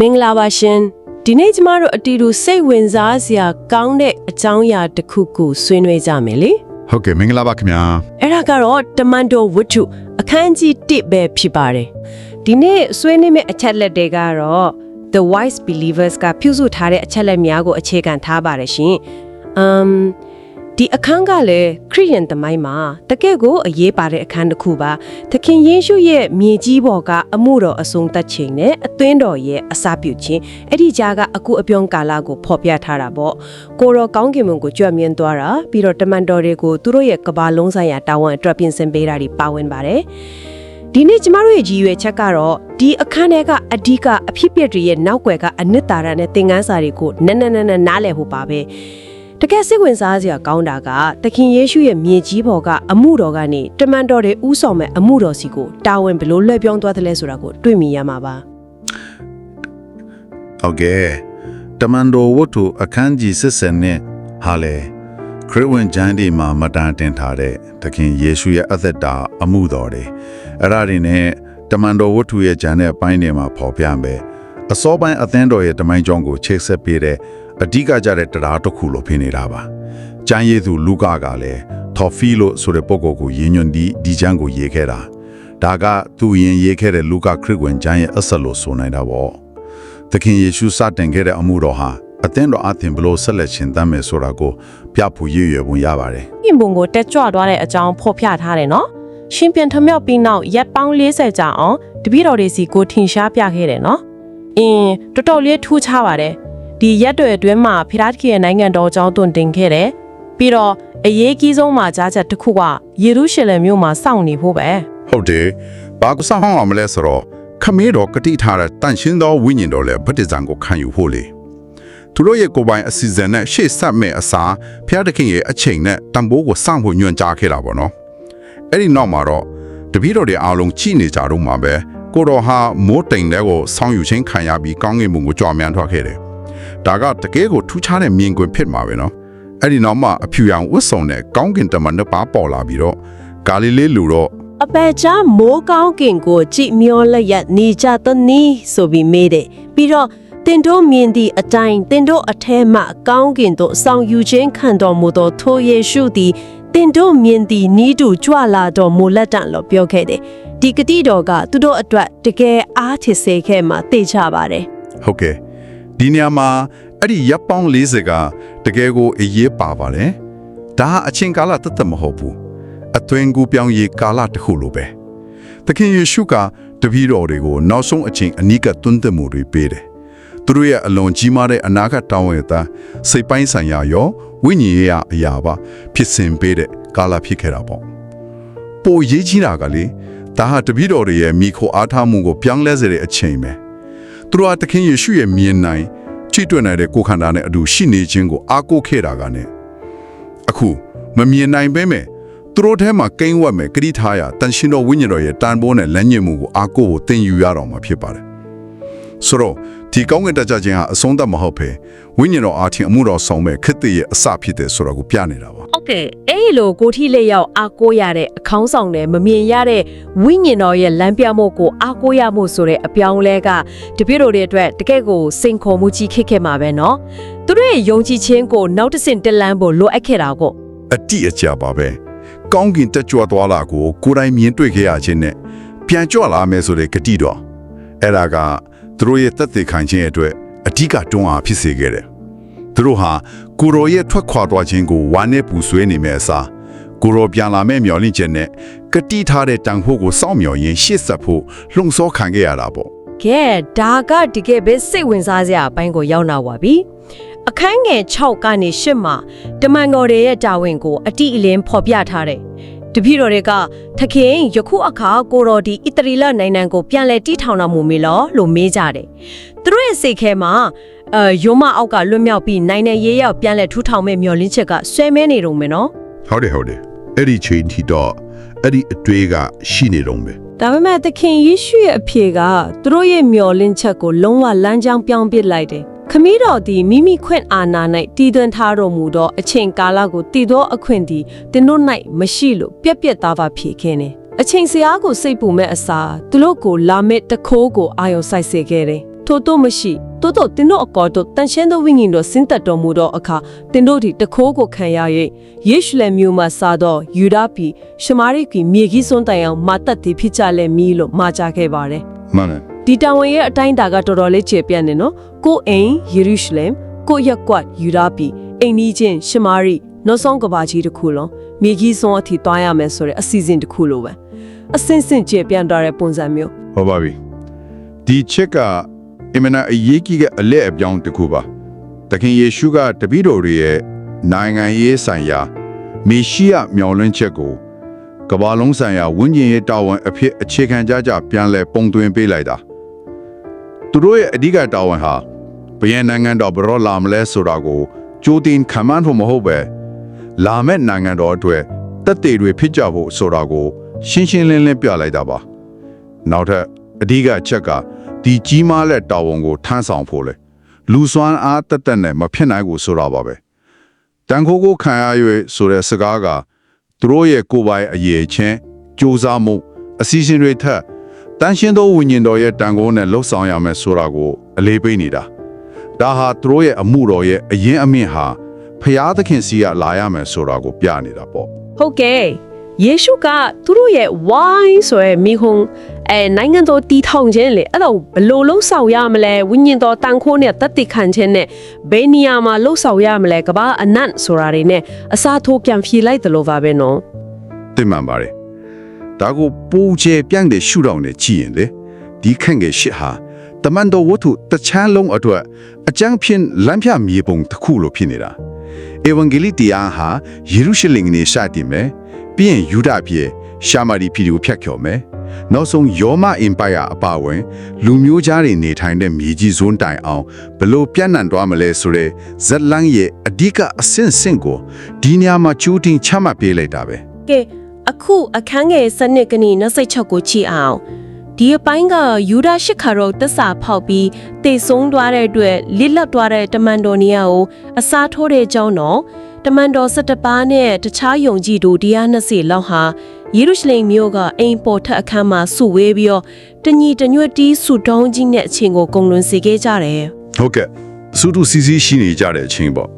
မင်္ဂလာပါရှင်ဒီနေ့ကျမတို့အတီတူစိတ်ဝင်စားစရာကောင်းတဲ့အကြောင်းအရာတစ်ခုကိုဆွေးနွေးကြမယ်လေဟုတ်ကဲ့မင်္ဂလာပါခင်ဗျာအဲ့ဒါကတော့တမန်တော်ဝတ္ထုအခန်းကြီး1ပဲဖြစ်ပါတယ်ဒီနေ့ဆွေးနွေးမယ့်အချက်လက်တွေကတော့ The Wise Believers ကပြုစုထားတဲ့အချက်လက်များကိုအခြေခံထားပါတယ်ရှင်အမ် ဒီအခန်းကလည်းခရိယန်သမိုင်းမှာတကယ့်ကိုအရေးပါတဲ့အခန်းတစ်ခုပါသခင်ယေရှုရဲ့မြေကြီးပေါ်ကအမှုတော်အဆုံးသတ်ခြင်းနဲ့အသွင်းတော်ရဲ့အစာပြုခြင်းအဲ့ဒီကြားကအခုအပြုံးကာလကိုဖော်ပြထားတာပေါ့ကိုရောကောင်းကင်ဘုံကိုကြွမြင်သွားတာပြီးတော့တမန်တော်တွေကိုသူတို့ရဲ့ကဘာလုံးဆိုင်ရာတာဝန်အတွက်ပြင်ဆင်ပေးတာတွေပါဝင်ပါတယ်ဒီနေ့ကျမတို့ရဲ့ကြီးရွယ်ချက်ကတော့ဒီအခန်းထဲကအဓိကအဖြစ်အပျက်တွေရဲ့နောက်ွယ်ကအနှစ်သာရနဲ့သင်ခန်းစာတွေကိုနက်နက်နက်နက်နားလည်ဖို့ပါပဲ တကယ်စိတ်ဝင်စားစရာကောင်းတာကသခင်ယေရှုရဲ့မြေကြီးပေါ်ကအမှုတော်ကနေတမန်တော်တွေဥဆောင်မဲ့အမှုတော်စီကိုတာဝန်ဘယ်လိုလွှဲပြောင်းသွားတယ်လဲဆိုတာကိုတွေ့မြင်ရမှာပါဟုတ်ကဲ့တမန်တော်ဝတ္ထုအခန်းကြီးစစ်နဲ့ဟာလေခရစ်ဝင်ကျမ်းဒီမှာမတန်တင်ထားတဲ့သခင်ယေရှုရဲ့အသက်တာအမှုတော်တွေအဲ့ဒါတွေနဲ့တမန်တော်ဝတ္ထုရဲ့ကျမ်းတဲ့အပိုင်းတွေမှာဖော်ပြမယ်အစောပိုင်းအသင်းတော်ရဲ့တမိုင်းကြောင်းကိုချိတ်ဆက်ပေးတဲ့ အဓိကကြတဲ့တရားတစ်ခုလို့ဖြစ်နေတာပါကျမ်းရည်သူလူကာကလည်းထော်ဖီလို့ဆိုတဲ့ပုဂ္ဂိုလ်ကိုရည်ညွှန်းဒီဒီကျမ်းကိုရေးခဲ့တာဒါကသူရင်ရေးခဲ့တဲ့လူကာခရစ်ဝင်ကျမ်းရဲ့အဆက်လို့ဆိုနိုင်တာပေါ့သခင်ယေရှုစတင်ခဲ့တဲ့အမှုတော်ဟာအသင်းတော်အသင်ဘလို့ဆက်လက်ရှင်သန်မယ်ဆိုတာကိုပြဖို့ရည်ရွယ်ပုံရပါတယ်ပြင်ပုံကိုတက်ကြွသွားတဲ့အကြောင်းဖော်ပြထားတယ်နော်။ရှင်ပြန်ထမြောက်ပြီးနောက်ရက်ပေါင်း40ကြာအောင်တပည့်တော်တွေစီကိုထင်ရှားပြခဲ့တယ်နော်။အင်းတော်တော်လေးထူးခြားပါတယ်။ ဒီရက်တွေအတွင်းမှာဖိရာတကီရဲ့နိုင်ငံတော်အကြောင်းသွန်တင်ခဲ့တယ်။ပြီးတော့အရေးကြီးဆုံးမှာကြားချက်တစ်ခုကယေရုရှလင်မြို့မှာစောင့်နေဖို့ပဲဟုတ်တယ်ဘာကစားဟောင်းအောင်မလဲဆိုတော့ခမေးတော်ကတိထားတဲ့တန်ရှင်းသောဝိညာဉ်တော်လည်းဗတ္တိဇံကိုခံယူဖို့လေသူတို့ရဲ့ကိုယ်ပိုင်အစီအစဉ်နဲ့ရှေ့ဆက်မဲ့အစားဖျားသခင်ရဲ့အချိန်နဲ့တံပိုးကိုစောင့်ဖို့ညွှန်ကြားခဲ့တာပေါ့နော်အဲ့ဒီနောက်မှာတော့တပည့်တော်တွေအားလုံးကြည်နေကြတော့မှာပဲကိုတော်ဟာမိုးတိမ်တဲ့ကိုစောင့်ယူခြင်းခံရပြီးကောင်းကင်ဘုံကိုကြွားမြန်ထွက်ခဲ့တယ် ဒါကတကယ်ကိုထူးခြားတဲ့မြင်ကွင်းဖြစ်မှာပဲနော်အဲ့ဒီနောက်မှာအဖြူရောင်ဝတ်စုံနဲ့ကောင်းကင်တမန်နှစ်ပါးပေါ်လာပြီးတော့ဂါလိလဲလူတော့အပယ်ချာမိုးကောင်းကင်ကိုကြည်မျောလက်ရနေကြသနည်းဆိုပြီးမေးတယ်ပြီးတော့တင်တို့မြင်သည့်အတိုင်းတင်တို့အထဲမှကောင်းကင်သို့ဆောင်ယူခြင်းခံတော်မူသောထိုယေရှုသည်တင်တို့မြင်သည့်နီးတူကြွလာတော်မူလက်တံလို့ပြောခဲ့တယ်ဒီကတိတော်ကသူတို့အတွက်တကယ်အားထစ်စေခဲ့မှသိချပါတယ်ဟုတ်ကဲ့ ဒီနေရာမှာအဲ့ဒီရပ်ပေါင်း40ကတကယ်ကိုအရေးပါပါတယ်ဒါဟာအချင်းကာလတသက်မဟုတ်ဘူးအသွင်ကူပြောင်းရေးကာလတစ်ခုလိုပဲသခင်ယေရှုကတပည့်တော်တွေကိုနောက်ဆုံးအချိန်အနိကသွန်းသက်မှုတွေပေးတယ်သူတို့ရဲ့အလွန်ကြီးမားတဲ့အနာဂတ်တောင်းဝဲသားစိတ်ပိုင်းဆိုင်ရာရောဝိညာဉ်ရေးရာအရာပါဖြစ်စဉ်ပေးတဲ့ကာလဖြစ်ခဲ့တာပေါ့ပိုရေးကြီးတာကလေဒါဟာတပည့်တော်တွေရဲ့မိခိုအားထားမှုကိုပြောင်းလဲစေတဲ့အချိန်ပဲ သူတို့ဟာသခင်ယေရှုရဲ့မြင်နိုင်ချစ်တွက်နိုင်တဲ့ကိုယ်ခန္ဓာနဲ့အတူရှိနေခြင်းကိုအားကိုးခဲ့တာကနဲ့အခုမမြင်နိုင်ပဲမဲ့သူတို့ထဲမှာကိန်းဝတ်မဲ့ဂရိထားရတန်ရှင်တော်ဝိညာဉ်တော်ရဲ့တန်ဖိုးနဲ့လမ်းညွှန်မှုကိုအားကိုးဖို့သင်ယူရတော့မှာဖြစ်ပါတယ်ဆိုတော့ ဒီကောင်းကင်တက်ကြခြင်းဟာအဆုံးသတ်မဟုတ်ပဲဝိညာဉ်တော်အားဖြင့်အမှုတော်ဆောင်မဲ့ခရစ်တရဲ့အစဖြစ်တယ်ဆိုတာကိုပြနေတာပါ ဟုတ်ကဲ့အဲ့ဒီလိုကိုထိလက်ရောက်အားကိုးရတဲ့အခေါင်းဆောင်တဲ့မမြင်ရတဲ့ဝိညာဉ်တော်ရဲ့လမ်းပြမှုကိုအားကိုးရမှုဆိုတဲ့အပြောင်းလဲကတပည့်တော်တွေအတွက်တကယ့်ကိုစိန်ခေါ်မှုကြီးခက်ခဲ့မှာပဲเนาะသူတို့ရဲ့ယုံကြည်ခြင်းကိုနောက်တစ်ဆင့်တက်လန်းဖို့လိုအပ်ခဲ့တာကို အတိအကျပါပဲကောင်းကင်တက်ကြွသွားလာကိုကိုယ်တိုင်မြင်တွေ့ခဲ့ရခြင်းနဲ့ပြန်ကြွလာမယ်ဆိုတဲ့ဂတိတော်အဲ့ဒါက သူတို့ရဲ့သက်သေခံခြင်းအတွက်အဓိကတွန်းအားဖြစ်စေခဲ့တယ်သူတို့ဟာကိုရောရဲ့ထွက်ခွာသွားခြင်းကိုဝမ်းနဲ့ပူဆွေးနေမဲ့အစားကိုရောပြန်လာမဲ့မျော်လင့်ချက်နဲ့ဂတိထားတဲ့တန်ဖို့ကိုစောင့်မျှော်ရင်းရှေ့ဆက်ဖို့လှုံ့ဆော်ခံခဲ့ရတာပေါ့ကဲဒါကတကယ်ပဲစိတ်ဝင်စားစရာအပိုင်းကိုရောက်လာပါပြီအခန်းငယ်6ကနေ8မှာတမန်တော်တွေရဲ့တာဝန်ကိုအတိအလင်းဖော်ပြထားတယ် တပည့်တော်တွေကသခင်ယခုအခါကိုတော်ဒီဣတရီလနိုင်ငံကိုပြန်လဲတီးထောင်တော်မူမေလို့လို့မေးကြတယ်သူတို့ရဲ့စိတ်ခဲမှာအဲယုံမအောက်ကလွတ်မြောက်ပြီးနိုင်နေရေးရောက်ပြန်လဲထူးထောင်မဲ့မျော်လင့်ချက်ကဆွဲမဲနေတော့မယ်နော်ဟုတ်တယ်ဟုတ်တယ်အဲ့ဒီချိန်ထိတော့အဲ့ဒီအတွေ့ကရှိနေတော့ပဲဒါပေမဲ့သခင်ယေရှုရဲ့အဖြေကသူတို့ရဲ့မျော်လင့်ချက်ကိုလုံးဝလမ်းကြောင်းပြောင်းပစ်လိုက်တယ် ခမည်းတော်သည်မိမိခွင့်အာဏာ၌တည်သွင်းထားတော်မူသောအချိန်ကာလကိုတည်သောအခွင့်သည်တင်တို့၌မရှိလို့ပြက်ပြက်သားပါဖြေခင်းတယ်အချိန်စရာကိုစိတ်ပူမဲ့အစားသူတို့ကိုလာမစ်တခိုးကိုအာယုံစိုက်စေခဲ့တယ်ထို့တော့မရှိတိုးတော့တင်တို့အကောတို့တန်ရှင်းသောဝိညာဉ်တော်ဆင်းသက်တော်မူသောအခါတင်တို့ဒီတခိုးကိုခံရ၍ယေရှုလည်းမြို့မှာစားသောယူဒာပြည်ရှမာရိကီမြေကြီးစွန်းတိုင်အောင်မာတက်သည်ဖြစ်ကြလဲမီလို့မှာကြခဲ့ပါတယ်မှန်တယ် ဒီတာဝန်ရဲ့အတိုင်းအတာကတော်တော်လေးကျေပြန့်နေနော်ကိုအိမ်ယေရုရှလင်ကိုရက်ကွတ်ယူဒာပြည်အိမ်နီးချင်းရှမာရိနောက်ဆုံးကဘာကြီးတစ်ခုလုံးမြေကြီးစွန်းအထိတွားရမယ်ဆိုတဲ့အစီအစဉ်တစ်ခုလိုပဲအစင်စင်ကျေပြန့်သွားတဲ့ပုံစံမျိုးဟုတ်ပါပြီဒီချစ်ကအင်မနာအရေးကြီးတဲ့အလက်အပြောင်းတစ်ခုပါသခင်ယေရှုကတပည့်တော်တွေရဲ့နိုင်ငံရေးဆိုင်ရာမေရှိယမျော်လင့်ချက်ကိုကမ္ဘာလုံးဆိုင်ရာဝိညာဉ်ရေးတာဝန်အဖြစ်အခြေခံကြကြပြန်လဲပုံသွင်းပေးလိုက်တာ သူတို့ရဲ့အဓိကတာဝန်ဟာဘယ်နိုင်ငံတော်ဘယ်တော့လာမလဲဆိုတာကိုကြိုတင်ခံမှန်းဖို့မဟုတ်ပဲလာမဲ့နိုင်ငံတော်အတွက်တက်သေးတွေဖြစ်ကြဖို့ဆိုတာကိုရှင်းရှင်းလင်းလင်းပြလိုက်တာပါနောက်ထပ်အဓိကအချက်ကဒီကြီးမားတဲ့တာဝန်ကိုထမ်းဆောင်ဖို့လေလူစွမ်းအားတက်တက်နဲ့မဖြစ်နိုင်ဘူးဆိုတာပါပဲတန်ခိုးကိုခံရ၍ဆိုတဲ့စကားကသူတို့ရဲ့ကိုယ်ပိုင်အရေးချင်းစူးစမ်းမှုအစီအစဉ်တွေထက် တန်ရှင်းသောဝိညာဉ်တော်ရဲ့တန်ခိုးနဲ့လှုပ်ဆောင်ရမယ်ဆိုတာကိုအလေးပေးနေတာဒါဟာသူတို့ရဲ့အမှုတော်ရဲ့အရင်အမြင့်ဟာဖျားသခင်စီကလာရမယ်ဆိုတာကိုပြနေတာပေါ့ဟုတ်ကဲ့ယေရှုကသူတို့ရဲ့ why ဆိုရယ်မိဟုံအဲနိုင်ငံတော်တည်ထောင်ခြင်းလေအဲ့တော့ဘယ်လိုလှုပ်ဆောင်ရမလဲဝိညာဉ်တော်တန်ခိုးနဲ့တတ်သိခံခြင်းနဲ့ဘယ်နေရာမှာလှုပ်ဆောင်ရမလဲကဘာအနတ်ဆိုတာတွေနဲ့အစားထိုးပြန်ဖြေလိုက်တယ်လို့ပါပဲနော်တင်မှန်ပါတယ် ဒါကိုပူချေပြန့်တဲ့ရှုထောင့်နဲ့ကြည့်ရင်လေဒီခန့်ရဲ့ရှစ်ဟာတမန်တော်ဝတ္ထုတချမ်းလုံးအတွက်အကျန်းဖြင့်လမ်းပြမြေပုံတစ်ခုလိုဖြစ်နေတာဧဝံဂေလိတရားဟာယေရုရှလင်ကနေစတင်မယ်ပြီးရင်ယူဒပြည်ရှာမာရီပြည်ကိုဖျက်ကျော်မယ်နောက်ဆုံးယောမအင်ပါယာအပါအဝင် လူမျိုးကြားတွေနေထိုင်တဲ့မြေကြီးဇွန်းတိုင်အောင်ဘလို့ပြန့်နှံ့သွားမလဲဆိုတဲ့ဇက်လန်းရဲ့အဓိကအဆင့်ဆင့်ကိုဒီနေရာမှာကျူးတင်ချမှတ်ပေးလိုက်တာပဲကဲ အခုအခန်းငယ်စနစ်ကနီနှစိတ်ချက်ကိုကြည့်အောင်ဒီအပိုင်းကယူဒရှစ်ခါရောတစ္ဆာဖောက်ပြီးတေဆုံးသွားတဲ့အတွက်လစ်လပ်သွားတဲ့တမန်တော်နေရာကိုအစားထိုးတဲ့အကြောင်းတော့တမန်တော်17ပါးနဲ့တခြားယုံကြည်သူ120လောက်ဟာယေရုရှလင်မြို့ကအိမ်ပေါ်ထက်အခန်းမှာစုဝေးပြီးတော့တညီတညွတ်တီးစုတောင်းကြီးနဲ့အချင်းကိုဂုံလွန်စေခဲ့ကြတယ်ဟုတ်ကဲ့စုတုစီစီရှိနေကြတဲ့အချိန်ပေါ့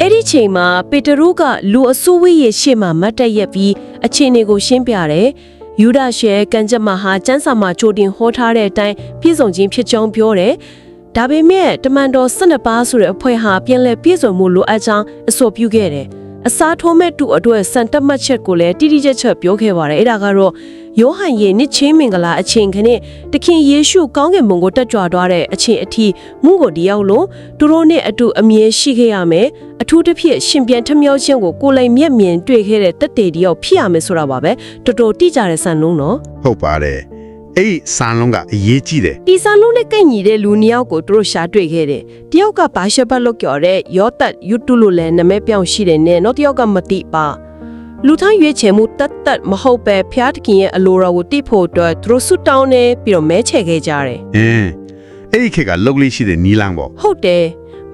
အဲ့ဒီချိန်မှာပေတရုကလူအစိုးဝေးရဲ့ရှေ့မှာမတ်တက်ရက်ပြီး အခြေအနေကိုရှင်းပြတယ်။ယူဒရှဲကန်ကျက်မဟာကျမ်းစာမှာကြိုတင်ဟောထားတဲ့အတိုင်းပြည့်စုံခြင်းဖြစ်ကြောင်းပြောတယ်။ဒါပေမဲ့တမန်တော်12ပါးဆိုတဲ့အဖွဲ့ဟာပြန်လည်ပြည့်စုံမှုလိုအပ်ကြောင်းအဆိုပြုခဲ့တယ်။ အစားထိုးမဲ့တူအတွက်စံတက်မှတ်ချက်ကိုလည်းတိတိကျကျပြောခဲ့ပါတယ်။အဲ့ဒါကတော့ယောဟန်ရဲ့နှစ်ချင်းမင်္ဂလာအချိန်ခနဲ့တခင်ယေရှုကောင်းကင်ဘုံကိုတက်ကြွသွားတဲ့အချိန်အထိမှုကိုတယောက်လုံးသူတို့နဲ့အတူအမြဲရှိခဲ့ရမယ်။အထူးတစ်ဖြစ်ရှင်ပြန်ထမြောက်ခြင်းကိုကိုယ်လိုက်မျက်မြင်တွေ့ခဲ့တဲ့တက်တေတယောက်ဖြစ်ရမယ်ဆိုတာပါပဲ။တော်တော်တိကျတဲ့ဆန်လုံးနော်ဟုတ်ပါတယ် အဲ့ဒီစံလုံးကအရေးကြီးတယ်။ဒီဆန်လုံးနဲ့ကန့်ညီတဲ့လူနှစ်ယောက်ကိုသူတို့ရှာတွေ့ခဲ့တယ်။တယောက်ကဘာရှက်ဘတ်လို့ပြောတဲ့ယောသတ်ယူတူလို့လည်းနာမည်ပြောင်းရှိတယ်နဲ့နောက်တစ်ယောက်ကမတိပါ။လူတိုင်းရွေးချယ်မှုတတ်တတ်မဟုတ်ပဲဖျားတခင်ရဲ့အလိုတော်ကိုတိဖို့အတွက်သူတို့ဆွတောင်းနေပြီးတော့မဲချယ်ခဲ့ကြတယ်အင်းအဲ့ဒီခေတ်ကလုတ်လေးရှိတဲ့နီလန်းပေါ့ဟုတ်တယ်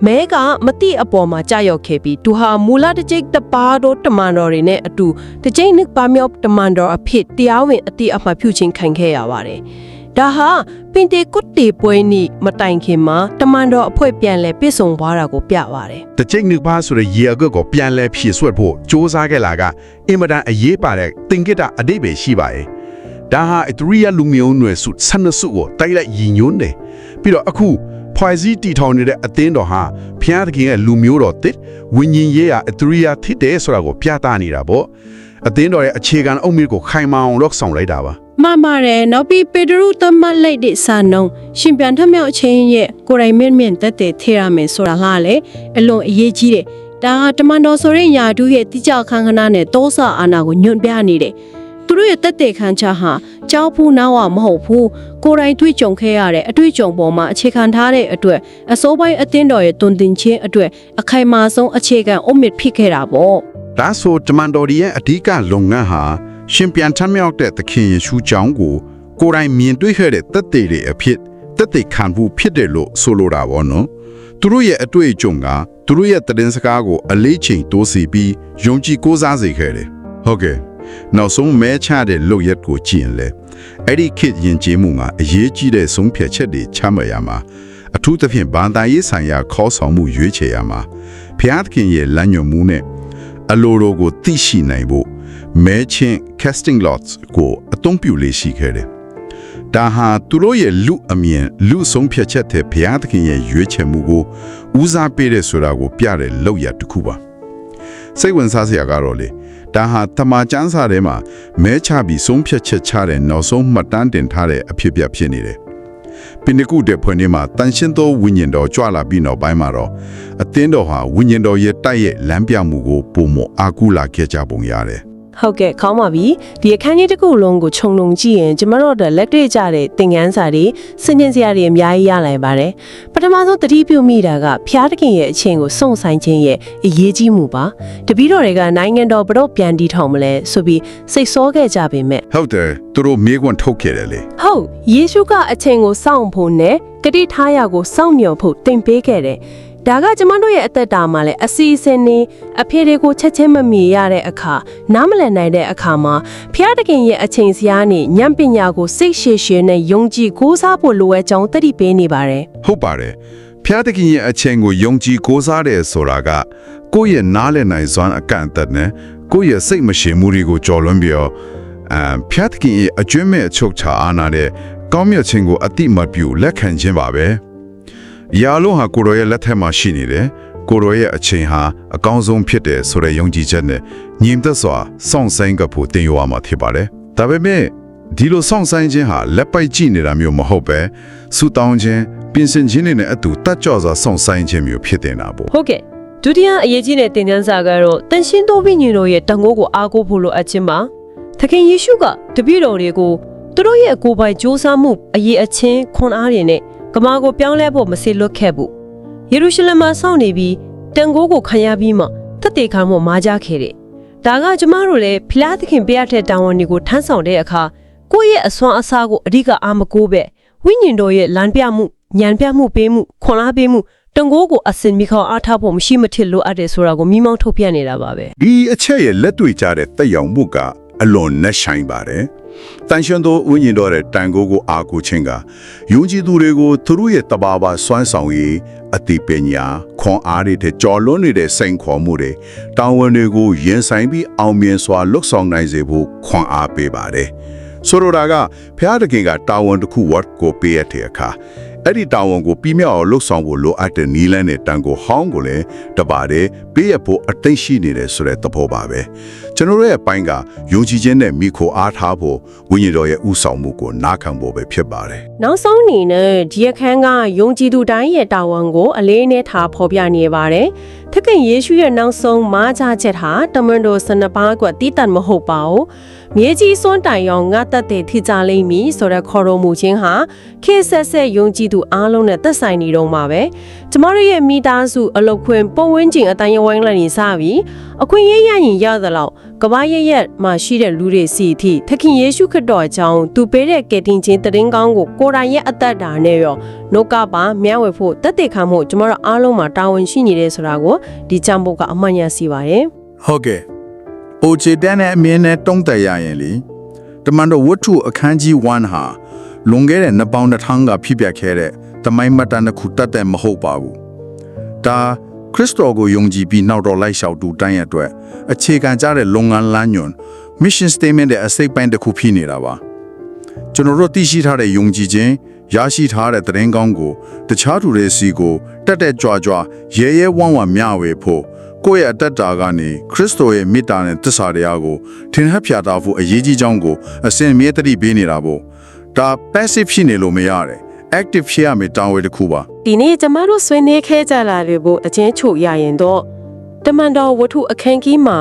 မဲကမတိအပေါ်မှာကြာရောက်ခဲ့ပြီးသူဟာမူလတစ်ကြိတ်တပါတော့တမန်တော်တွေနဲ့အတူတစ်ကြိတ်နှစ်ပါမြောက်တမန်တော်အဖြစ်တရားဝင်အတိအမှတ်ပြုခြင်းခံခဲ့ရပါတယ်ဒါဟာပင်တေကုတ်တေပွဲနေ့မတိုင်ခင်မှာတမန်တော်အဖွဲ့ပြန်လဲပြည့်စုံသွားတာကိုပြပါတယ်တကြိတ်နှစ်ပါးဆိုတဲ့ရေအကွက်ကိုပြန်လဲဖြည့်ဆွတ်ဖို့စ조사ခဲ့လာကအင်မတန်အရေးပါတဲ့တင်ကိတအတိတ်ပဲရှိပါရဲ့ဒါဟာအထရီယာလူမျိုးနွယ်စုဆန်းစုကိုတိုက်လိုက်ရည်ညွှန်းတယ်ပြီးတော့အခု ဖွဲ့စည်းတည်ထောင်နေတဲ့အသင်းတော်ဟာဖျားသခင်ရဲ့လူမျိုးတော်တစ်ဝိညာဉ်ရေးရာအထရီယာဖြစ်တယ်ဆိုတာကိုပြသနေတာပေါ့အသင်းတော်ရဲ့အခြေခံအုတ်မြစ်ကိုခိုင်မာအောင်လုပ်ဆောင်လိုက်တာပါမမရဲနောက်ပြီးပေတရုသတ်မှတ်လိုက်တဲ့စာနှုံရှင်ပြန်ထမြောက်ခြင်းရဲ့ကိုယ်တိုင်မြင့်မြင့်တက်တဲ့ထေရမယ်ဆိုတာဟာလေအလွန်အရေးကြီးတယ်ဒါကတမန်တော်ဆိုရင်ယာတုရဲ့တိကျခန်းခဏနဲ့တောဆာအာနာကိုညွန့်ပြနေတယ် သူတို့ရဲ့တက်တဲ့ခန်းချဟာကြောက်ဖို့နောက်ဝမဟုတ်ဘူးကိုယ်တိုင်တွေ့ကြုံခဲ့ရတဲ့အတွေ့အကြုံပေါ်မှာအခြေခံထားတဲ့အတွက်အစိုးပိုင်းအသင်းတော်ရဲ့တုန်တင်ခြင်းအတွက်အခိုင်အမာဆုံးအခြေခံအုတ်မြစ်ဖြစ်ခဲ့တာပေါ့ဒါဆိုတမန်တော်ရဲ့အဓိကလုပ်ငန်းဟာရှင်ပြန်ထမြောက်တဲ့သခင်ယေရှုကြောင့်ကိုကိုယ်တိုင်မြင်တွေ့ခဲ့တဲ့တက်သေးတွေအဖြစ်တက်သေးခံဖို့ဖြစ်တယ်လို့ဆိုလိုတာပေါ့နော်သူတို့ရဲ့အတွေ့အကြုံကသူတို့ရဲ့တည်င်းစကားကိုအလေးချိန်တိုးစီပြီးယုံကြည်ကိုးစားစေခဲ့တယ်ဟုတ်ကဲ့ နောက်ဆုံးမဲချတဲ့လုပ်ရက်ကိုကြည့်ရင်လေအဲ့ဒီခေတ်ယဉ်ကျေးမှုကအရေးကြီးတဲ့ဆုံးဖြတ်ချက်တွေချမှတ်ရမှာအထူးသဖြင့်ဘာသာရေးဆိုင်ရာခေါ်ဆောင်မှုရွေးချယ်ရမှာဖျားသခင်ရဲ့လမ်းညွှန်မှုနဲ့အလိုတော်ကိုသိရှိနိုင်ဖို့မဲချင်း casting lots ကိုအသုံးပြုလေ့ရှိခဲ့တယ်။ဒါဟာသူတို့ရဲ့လူအမြင်လူဆုံးဖြတ်ချက်တဲ့ဘုရားသခင်ရဲ့ရွေးချယ်မှုကိုဦးစားပေးတဲ့ဆိုတာကိုပြတဲ့လောက်ရတစ်ခုပါ။စိတ်ဝင်စားစရာကတော့လေ ဒါဟာတမန်ကျမ်းစာထဲမှာမဲချပြီးဆုံးဖြတ်ချက်ချတဲ့နောက်ဆုံးမှတ်တမ်းတင်ထားတဲ့အဖြစ်အပျက်ဖြစ်နေတယ်။ပိနိကုတဲ့ဖွင့်ထဲမှာတန်ရှင်းသောဝိညာဉ်တော်ကြွလာပြီးနောက်ပိုင်းမှာတော့အသင်းတော်ဟာဝိညာဉ်တော်ရဲ့တိုက်ရဲ့လမ်းပြမှုကိုပုံမအာကူလာခဲ့ကြပုံရတယ်။ ဟုတ်ကဲ့ခေါင်းပါပြီဒီအခန်းကြီးတစ်ခုလုံးကိုခြုံငုံကြည့်ရင်ကျမတို့အတွက်လက်တွေ့ကြတဲ့သင်ခန်းစာတွေစဉ်းကျင်စရာတွေအများကြီးရနိုင်ပါတယ်ပထမဆုံးသတိပြုမိတာကဖျားတခင်ရဲ့အချင်းကိုစုံဆိုင်ခြင်းရဲ့အရေးကြီးမှုပါတပီးတော်တွေကနိုင်ငံတော်ဘလို့ပြန်တီးထောင်မလဲဆိုပြီးစိတ်ဆောခဲ့ကြပေမဲ့ဟုတ်တယ်သူတို့မေးခွန်းထုတ်ခဲ့တယ်လေဟုတ်ယေရှုကအချိန်ကိုစောင့်ဖို့နဲ့ကတိထားရာကိုစောင့်မျှော်ဖို့တင်ပေးခဲ့တယ် ဒါကကျမတို့ရဲ့အသက်တာမှာလည်းအစီအစဉ်နေအဖေတွေကိုချက်ချင်းမမီရတဲ့အခါနားမလည်နိုင်တဲ့အခါမှာဖျားတခင်ရဲ့အချိန်စရာနဲ့ဉာဏ်ပညာကိုစိတ်ရှည်ရှည်နဲ့ယုံကြည်ကိုးစားဖို့လိုအပ်ကြောင်းသတိပေးနေပါတယ်ဟုတ်ပါတယ်ဖျားသခင်ရဲ့အချိန်ကိုယုံကြည်ကိုးစားတယ်ဆိုတာကကိုယ့်ရဲ့နားလည်နိုင်စွမ်းအကန့်အသတ်နဲ့ကိုယ့်ရဲ့စိတ်မရှည်မှုတွေကိုကြော်လွှမ်းပြီးတော့အမ်ဖျားသခင်ရဲ့အကျွမ်းမဲ့အချုပ်ချာအာနာတဲ့ကောင်းမြတ်ခြင်းကိုအတိမတ်ပြုလက်ခံခြင်းပါပဲ။ ရာလုံးဟာကိုရောရဲ့လက်ထက်မှာရှိနေတယ်။ကိုရောရဲ့အချိန်ဟာအကောင်းဆုံးဖြစ်တယ်ဆိုတဲ့ယုံကြည်ချက်နဲ့ညီမသက်စွာစောင့်ဆိုင်ကဖို့တင်ယူရမှာဖြစ်ပါတယ်။ဒါပေမဲ့ဒီလိုစောင့်ဆိုင်ခြင်းဟာလက်ပိုက်ကြည့်နေတာမျိုးမဟုတ်ပဲဆူတောင်းခြင်းပြင်ဆင်ခြင်းတွေနဲ့အတူတတ်ကြော့စွာစောင့်ဆိုင်ခြင်းမျိုးဖြစ်နေတာပေါ့ဟုတ်ကဲ့ဒုတိယအရေးကြီးတဲ့သင်ခန်းစာကတော့တန်ရှင်းသောဝိညာဉ်တော်ရဲ့တန်ခိုးကိုအားကိုးဖို့လိုအပ်ခြင်းပါသခင်ယေရှုကတပည့်တော်တွေကိုသူတို့ရဲ့ကိုယ်ပိုင်စ조사မှုအရေးအချင်းခွန်အားတွေနဲ့ ကမာကိုပြောင်းလဲဖို့မစေလွတ်ခဲ့ဘူးယေရုရှလင်မှာစောင့်နေပြီးတန်ခိုးကိုခံရပြီးမှသက်သေခံမှုမာကြခဲ့တယ်ဒါကကျမတို့လည်းဖလားသခင်ပေးရတဲ့တာဝန်တွေကိုထမ်းဆောင်တဲ့အခါကိုယ့်ရဲ့အစွမ်းအစားကိုအဓိကအားမကိုးပဲဝိညာဉ်တော်ရဲ့လမ်းပြမှုဉာဏ်ပြမှုပေးမှုခွန်အားပေးမှုတန်ခိုးကိုအစင်မိခေါအားထားဖို့မရှိမထစ်လိုအပ်တယ်ဆိုတာကိုမိမောင်းထုတ်ပြနေတာပါပဲဒီအချက်ရဲ့လက်တွေ့ကြတဲ့တက်ရောက်မှုကအလွန်နဲ့ဆိုင်ပါတယ်။ တန်ရှင်သောဝိညာဉ်တော်ရဲ့တန်ခိုးကိုအားကိုးခြင်းကယုံကြည်သူတွေကိုသူတို့ရဲ့တဘာဝစွမ်းဆောင်ရည်အတိပညာခွန်အားတွေတဲ့ကြော်လွန်းနေတဲ့စိန်ခေါ်မှုတွေတောင်းဝန်တွေကိုရင်ဆိုင်ပြီးအောင်မြင်စွာလှုပ်ဆောင်နိုင်စေဖို့ခွန်အားပေးပါတယ်။ဆိုလိုတာကဖျားတခင်ကတာဝန်တစ်ခုဝတ်ကိုပေးရတဲ့အခါ အဲ့ဒီတာဝန်ကိုပြီးမြောက်အောင်လှုပ်ဆောင်ဖို့လိုအပ်တဲ့နီးလန်းနဲ့တန်ကိုဟောင်းကိုလည်းတပါတဲ့ပေးရဖို့အသိရှိနေတယ်ဆိုတဲ့သဘောပါပဲကျွန်တော်တို့ရဲ့အပိုင်းကယုံကြည်ခြင်းနဲ့မိခိုအားထားဖို့ဝိညာဉ်တော်ရဲ့ဥဆောင်မှုကိုနားခံဖို့ပဲဖြစ်ပါတယ်နောက်ဆုံးအနေနဲ့ဒီအခန်းကယုံကြည်သူတိုင်းရဲ့တာဝန်ကိုအလေးနဲ့ထားဖော်ပြနေပါတယ်။သခင်ယေရှုရဲ့နောက်ဆုံးမားချချက်ဟာတမန်တော်စနပါးကတည်တတ်မဟုတ်ပါဘူး။ မြေကြီးစွန်းတိုင်ရောင်ငါတက်တဲ့ထိကြလိမ့်မည်ဆိုတဲ့ခေါ်တော်မူခြင်းဟာခေတ်ဆက်ဆက်ယုံကြည်သူအားလုံးနဲ့သက်ဆိုင်နေတော့မှာပဲ။ကျမတို့ရဲ့မိသားစုအလုပ်ခွင်ပုံဝန်းကျင်အတိုင်းဝိုင်းလိုက်နေစပြီ။အခွင့်အရေးရရင်ရသလောက်ကဘာရရက်မှာရှိတဲ့လူတွေစီအထိသခင်ယေရှုခရစ်တော်အကြောင်းသူပေးတဲ့ကယ်တင်ခြင်းတရင်ကောင်းကိုကိုယ်တိုင်ရဲ့အသက်တာနဲ့ရောနှုတ်ကပါမျှဝေဖို့တက်တေခံမှုကျမတို့အားလုံးမှာတာဝန်ရှိနေတယ်ဆိုတာကိုဒီချမ်းပုတ်ကအမှန်ရစီပါတယ်ဟုတ်ကဲ့။ အိုချေတန်နဲ့အမြင်နဲ့တုံးတက်ရရင်လေတမန်တော်ဝတ္ထုအခန်းကြီး1ဟာလွန်ခဲ့တဲ့နှစ်ပေါင်းတစ်ထောင်ကဖြစ်ပျက်ခဲ့တဲ့တမိုင်းမတ်တန်တစ်ခုတတ်တဲ့မဟုတ်ပါဘူး။ဒါခရစ်တော်ကိုယုံကြည်ပြီးနောက်တော်လိုက်လျှောက်တူတိုင်းရအတွက်အခြေခံကြတဲ့လုပ်ငန်းလမ်းညွန် mission statement ရဲ့အစိပ်ပိုင်းတစ်ခုဖြစ်နေတာပါ။ကျွန်တော်တို့သိရှိထားတဲ့ယုံကြည်ခြင်းရရှိထားတဲ့သတင်းကောင်းကိုတခြားသူတွေစီကိုတက်တက်ကြွကြွရဲရဲဝံ့ဝံ့မျှဝေဖို့ ကိုယ့်ရဲ့အသက်တာကနေခရစ်တော်ရဲ့မေတ္တာနဲ့သစ္စာတရားကိုထင်ဟပ်ဖြာတာဖို့အရေးကြီးကြောင်းကိုအစဉ်အမြဲတတိပေးနေတာပေါ့ဒါ passive ဖြစ်နေလို့မရတယ် active ဖြစ်ရမယ်တောင်းဝဲတစ်ခုပါဒီနေ့ကျမတို့ဆွေးနွေးခဲ့ကြလာတွေဖို့အချင်းချုပ်ရရင်တော့တမန်တော်ဝတ္ထုအခန်းကြီးမှာ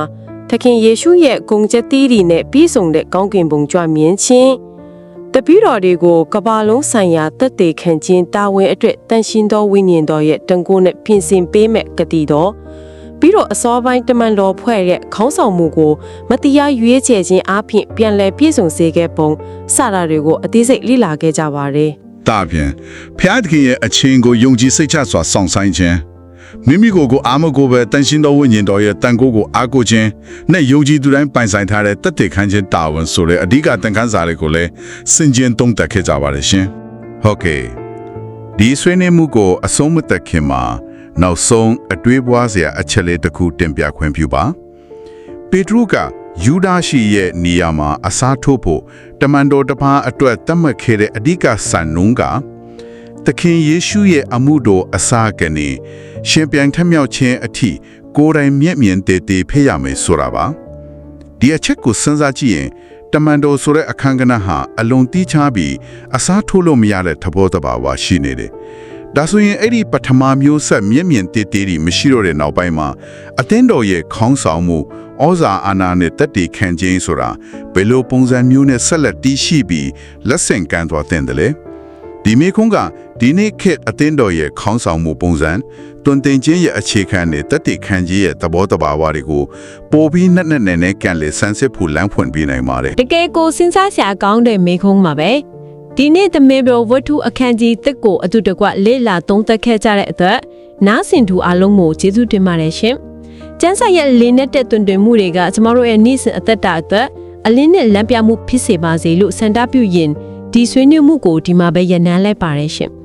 သခင်ယေရှုရဲ့ဂုဏ်ချက်တီးတွေနဲ့ပြီးဆုံးတဲ့ကောင်းကင်ဘုံကြွမြင်ခြင်းတပည့်တော်တွေကိုကဘာလုံးဆိုင်ရာတက်တေခံခြင်းတာဝန်အတွက်တန်ရှင်းသောဝိညာဉ်တော်ရဲ့တန်ခိုးနဲ့ပြင်ဆင်ပေးမဲ့ဂတိတော် ပြီးတော့အစောပိုင်းတမန်တော်ဖွဲ့တဲ့ခေါင်းဆောင်မှုကိုမတရားရွေးချယ်ခြင်းအပြင်ပြန်လည်ပြည့်စုံစေခဲ့ပုံစတာတွေကိုအသေးစိတ်လေ့လာခဲ့ကြပါတယ်ဒါဖြင့်ဖျားသခင်ရဲ့အချင်းကိုယုံကြည်စိတ်ချစွာစောင့်ဆိုင်ခြင်းမိမိကိုယ်ကိုအာမကိုပဲတန်ရှင်းသောဝိညာဉ်တော်ရဲ့တန်ခိုးကိုအားကိုးခြင်းနဲ့ယုံကြည်သူတိုင်းပိုင်ဆိုင်ထားတဲ့တက်တဲ့ခန်းခြင်းတာဝန်ဆိုတဲ့အဓိကတန်ခန်းစာတွေကိုလည်းစင်ကြင်သုံးသပ်ခဲ့ကြပါတယ်ရှင်။ဟုတ်ကဲ့ဒဒီဆွေးနွေးမှုကိုအဆုံးမသက်ခင်မှာ နောက်ဆုံးအတွေးပွားစရာအချက်လေးတစ်ခုတင်ပြခွင့်ပြုပါပေတရုကယူဒာရှိရဲ့နေရာမှာအစားထိုးဖို့တမန်တော်တစ်ပါးအတွက်တတ်မှတ်ခဲ့တဲ့အဓိကစံနှုန်းကသခင်ယေရှုရဲ့အမှုတော်အစားကနေရှင်ပြန်ထမြောက်ခြင်းအထိကိုယ်တိုင်မျက်မြင်တည်တည်ဖေးရမယ်ဆိုတာပါဒီအချက်ကိုစဉ်းစားကြည့်ရင်တမန်တော်ဆိုတဲ့အခန်းကဏ္ဍဟာအလွန်တီးခြားပြီးအစားထိုးလို့မရတဲ့သဘောတဘာဝရှိနေတယ်။ ဒါဆိုရင်အဲ့ဒီပထမမျိုးဆက်မျက်မြင်တည်တည်ဒီမရှိတော့တဲ့နောက်ပိုင်းမှာအသင်းတော်ရဲ့ခေါင်းဆောင်မှုဩဇာအာဏာနဲ့တက်တည်ခံခြင်းဆိုတာဘယ်လိုပုံစံမျိုးနဲ့ဆက်လက်တည်ရှိပြီးလက်ဆင့်ကမ်းသွားတဲ့တယ်လဲ။ဒီမေခွန်းကဒီနေ့ခေတ်အသင်းတော်ရဲ့ခေါင်းဆောင်မှုပုံစံတွင်တင်ခြင်းရဲ့အခြေခံနဲ့တက်တည်ခံခြင်းရဲ့သဘောတဘာဝတွေကိုပိုပြီးနဲ့နဲ့နဲ့နဲ့ကန်လေဆန်းစစ်ဖို့လမ်းဖွင့်ပေးနိုင်ပါတယ်တကယ်ကိုစဉ်းစားစရာကောင်းတဲ့မေခုံးပါပဲ ဒီနေ့သမင်ပြောဝတ္ထုအခန်းကြီးတစ်ကိုအတူတကွလေ့လာသုံးသပ်ခဲ့ကြတဲ့အတွက်နားဆင်သူအလုံးကိုကျေးဇူးတင်ပါတယ်ရှင်ကျန်းစာရဲ့လေးနဲ့တဲ့တွင်တွင်မှုတွေကကျမတို့ရဲ့နေ့စဉ်အသက်တာအတွက်အလင်းနဲ့လမ်းပြမှုဖြစ်စေပါစေလို့ဆန္ဒပြုရင်ဒီဆွေးနွေးမှုကိုဒီမှာပဲရန်နမ်းလိုက်ပါတယ်ရှင်